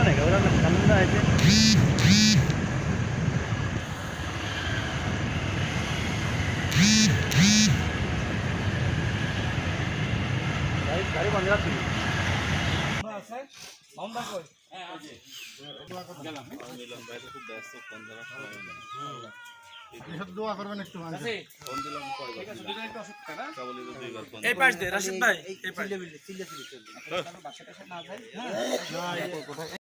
নাকি ওরা ঠান্ডা আছে গাড়ি গাড়ি বন্ধ রাখছি দোয়া করবেন একটু এই পাশ দিয়ে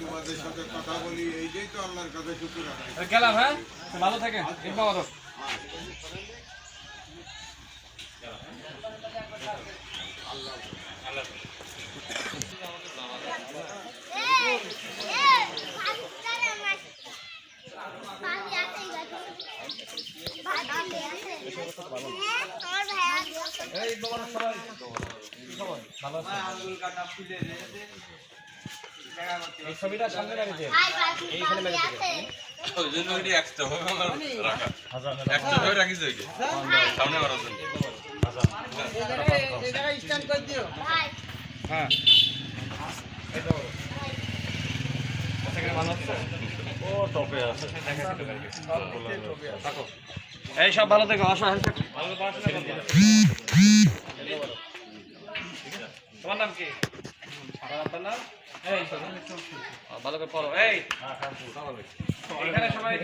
তোমাদের সাথে কথা বলি এইটাই তো হ্যাঁ ভালো থাকে ইনবাদ এই বাবার সবাই এই ছবিটা সামনে লাগিয়েছে ওই জন্য ওইটি extra ভাবে আমার রাখা। extra ভাবে রাখিস ওইটি। সামনে করার জন্য। হ্যাঁ এই সব ভালো থেকো, আসো তোমার নাম কি? ভালো করে পড়ো। এই, এখানে সবাই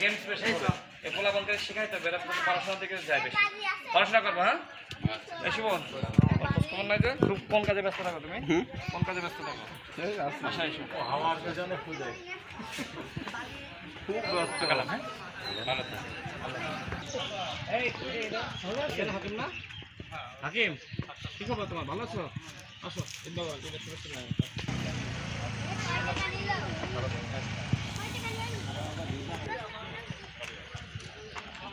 গেম এরা গেমস বেশি এই পোলা শেখাই তো বেড়া পড়াশোনার দিকে যায় বেশি। পড়াশোনা করব হ্যাঁ? এই শুভন খবর নাই যে? কোন কাজে ব্যস্ত থাকো তুমি? কোন কাজে ব্যস্ত থাকো? আশা এসো। আমার পেছনে খুব ব্যস্ত গেলাম হ্যাঁ? ভালো থাকো। এই এই হাকিম না? হাকিম কি খবর তোমার? ভালো আছো? আসো।